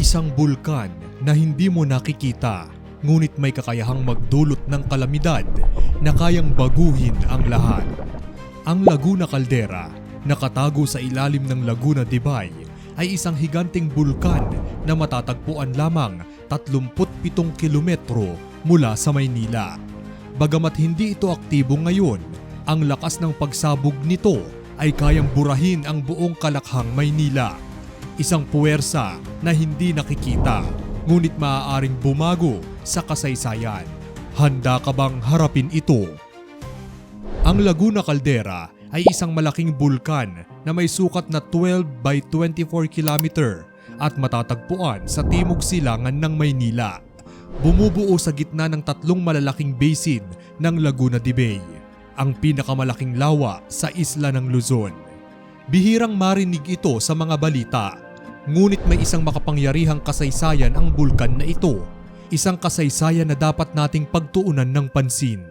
Isang bulkan na hindi mo nakikita, ngunit may kakayahang magdulot ng kalamidad na kayang baguhin ang lahat. Ang Laguna Caldera, nakatago sa ilalim ng Laguna de Bay, ay isang higanting bulkan na matatagpuan lamang 37 kilometro mula sa Maynila. Bagamat hindi ito aktibo ngayon, ang lakas ng pagsabog nito ay kayang burahin ang buong kalakhang Maynila. Isang puwersa na hindi nakikita, ngunit maaaring bumago sa kasaysayan. Handa ka bang harapin ito? Ang Laguna Caldera ay isang malaking bulkan na may sukat na 12 by 24 kilometer at matatagpuan sa timog silangan ng Maynila. Bumubuo sa gitna ng tatlong malalaking basin ng Laguna de Bay, ang pinakamalaking lawa sa isla ng Luzon. Bihirang marinig ito sa mga balita, ngunit may isang makapangyarihang kasaysayan ang bulkan na ito, isang kasaysayan na dapat nating pagtuunan ng pansin.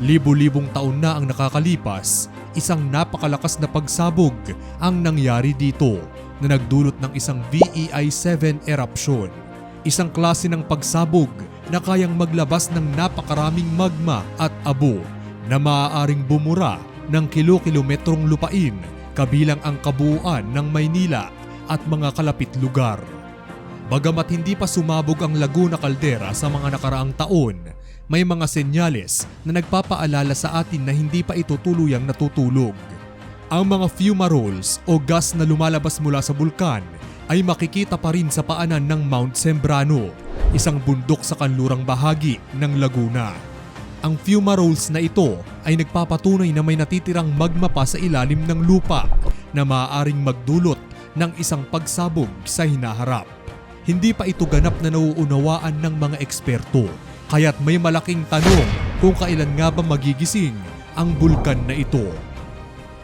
Libo-libong taon na ang nakakalipas, isang napakalakas na pagsabog ang nangyari dito na nagdulot ng isang VEI-7 eruption. Isang klase ng pagsabog na kayang maglabas ng napakaraming magma at abo na maaaring bumura ng kilo-kilometrong lupain kabilang ang kabuuan ng Maynila at mga kalapit lugar. Bagamat hindi pa sumabog ang Laguna Caldera sa mga nakaraang taon, may mga senyales na nagpapaalala sa atin na hindi pa ito tuluyang natutulog. Ang mga fumaroles o gas na lumalabas mula sa bulkan ay makikita pa rin sa paanan ng Mount Sembrano, isang bundok sa kanlurang bahagi ng Laguna. Ang fumaroles na ito ay nagpapatunay na may natitirang magma pa sa ilalim ng lupa na maaaring magdulot ng isang pagsabog sa hinaharap. Hindi pa ito ganap na nauunawaan ng mga eksperto, kaya't may malaking tanong kung kailan nga ba magigising ang bulkan na ito.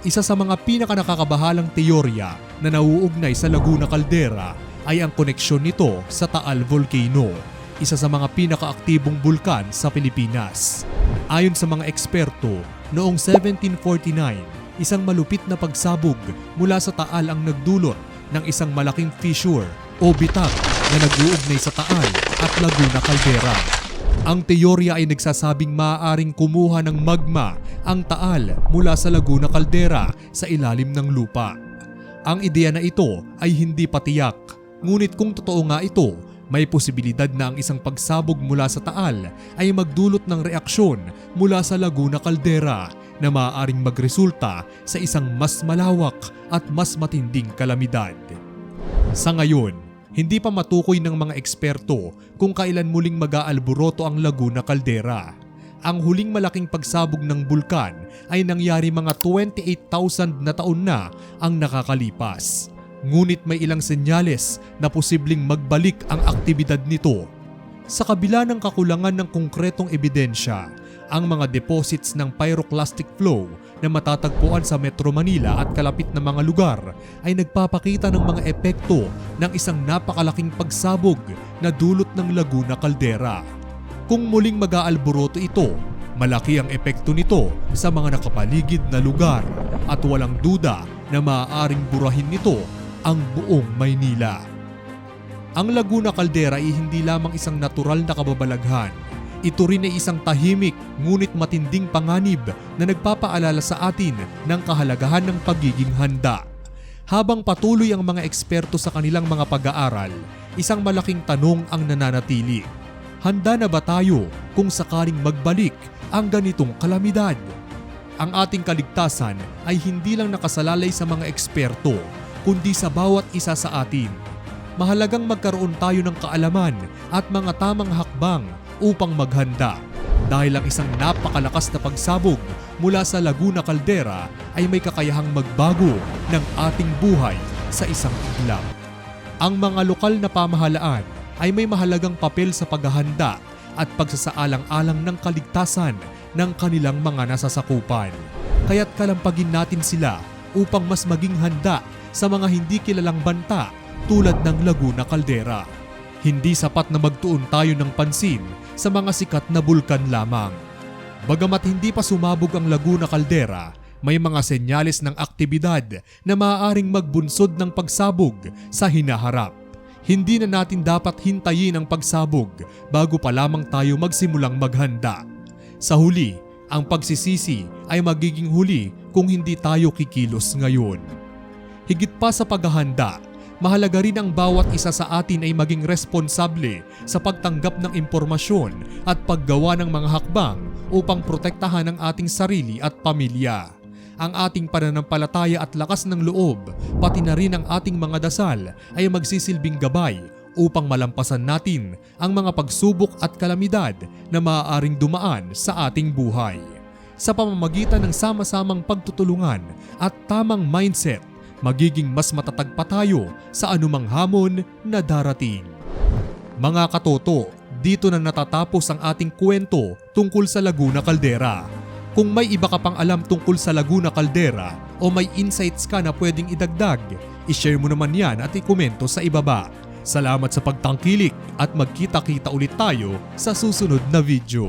Isa sa mga pinakanakakabahalang teorya na nauugnay sa Laguna Caldera ay ang koneksyon nito sa Taal Volcano, isa sa mga pinakaaktibong bulkan sa Pilipinas. Ayon sa mga eksperto, noong 1749, isang malupit na pagsabog mula sa Taal ang nagdulot ng isang malaking fissure o bitag na nag-uugnay sa Taal at Laguna Caldera. Ang teorya ay nagsasabing maaaring kumuha ng magma ang taal mula sa Laguna Caldera sa ilalim ng lupa. Ang ideya na ito ay hindi patiyak, ngunit kung totoo nga ito, may posibilidad na ang isang pagsabog mula sa taal ay magdulot ng reaksyon mula sa Laguna Caldera na maaaring magresulta sa isang mas malawak at mas matinding kalamidad. Sa ngayon, hindi pa matukoy ng mga eksperto kung kailan muling mag-aalboroto ang Laguna Caldera. Ang huling malaking pagsabog ng bulkan ay nangyari mga 28,000 na taon na ang nakakalipas. Ngunit may ilang senyales na posibleng magbalik ang aktibidad nito. Sa kabila ng kakulangan ng konkretong ebidensya, ang mga deposits ng pyroclastic flow na matatagpuan sa Metro Manila at kalapit na mga lugar ay nagpapakita ng mga epekto ng isang napakalaking pagsabog na dulot ng Laguna Caldera. Kung muling mag-aalboroto ito, malaki ang epekto nito sa mga nakapaligid na lugar at walang duda na maaaring burahin nito ang buong Maynila. Ang Laguna Caldera ay hindi lamang isang natural na kababalaghan ito rin ay isang tahimik ngunit matinding panganib na nagpapaalala sa atin ng kahalagahan ng pagiging handa. Habang patuloy ang mga eksperto sa kanilang mga pag-aaral, isang malaking tanong ang nananatili. Handa na ba tayo kung sakaling magbalik ang ganitong kalamidad? Ang ating kaligtasan ay hindi lang nakasalalay sa mga eksperto, kundi sa bawat isa sa atin. Mahalagang magkaroon tayo ng kaalaman at mga tamang hakbang upang maghanda dahil ang isang napakalakas na pagsabog mula sa Laguna Caldera ay may kakayahang magbago ng ating buhay sa isang iglap. Ang mga lokal na pamahalaan ay may mahalagang papel sa paghahanda at pagsasaalang-alang ng kaligtasan ng kanilang mga nasasakupan. Kaya't kalampagin natin sila upang mas maging handa sa mga hindi kilalang banta tulad ng Laguna Caldera. Hindi sapat na magtuon tayo ng pansin sa mga sikat na bulkan lamang. Bagamat hindi pa sumabog ang Laguna Caldera, may mga senyales ng aktibidad na maaaring magbunsod ng pagsabog sa hinaharap. Hindi na natin dapat hintayin ang pagsabog bago pa lamang tayo magsimulang maghanda. Sa huli, ang pagsisisi ay magiging huli kung hindi tayo kikilos ngayon. Higit pa sa paghahanda, mahalaga rin ang bawat isa sa atin ay maging responsable sa pagtanggap ng impormasyon at paggawa ng mga hakbang upang protektahan ang ating sarili at pamilya. Ang ating pananampalataya at lakas ng loob, pati na rin ang ating mga dasal ay magsisilbing gabay upang malampasan natin ang mga pagsubok at kalamidad na maaaring dumaan sa ating buhay. Sa pamamagitan ng sama-samang pagtutulungan at tamang mindset, magiging mas matatag pa tayo sa anumang hamon na darating. Mga katoto, dito na natatapos ang ating kwento tungkol sa Laguna Caldera. Kung may iba ka pang alam tungkol sa Laguna Caldera o may insights ka na pwedeng idagdag, ishare mo naman yan at ikomento sa ibaba. Salamat sa pagtangkilik at magkita-kita ulit tayo sa susunod na video.